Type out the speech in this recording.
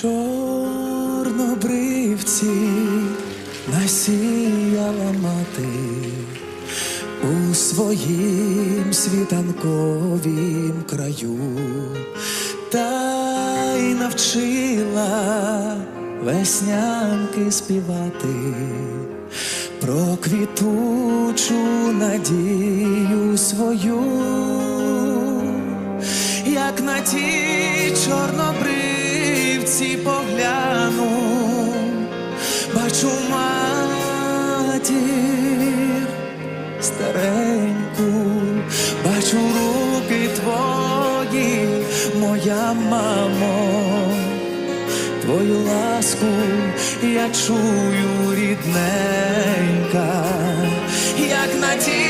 Чорнобривці насіяла мати у своїм світанковім краю, та й навчила веснянки співати про квітучу надію свою як на ті чорнобривці бачу матір стареньку, бачу руки твої, моя мамо, твою ласку я чую рідненька, як на ті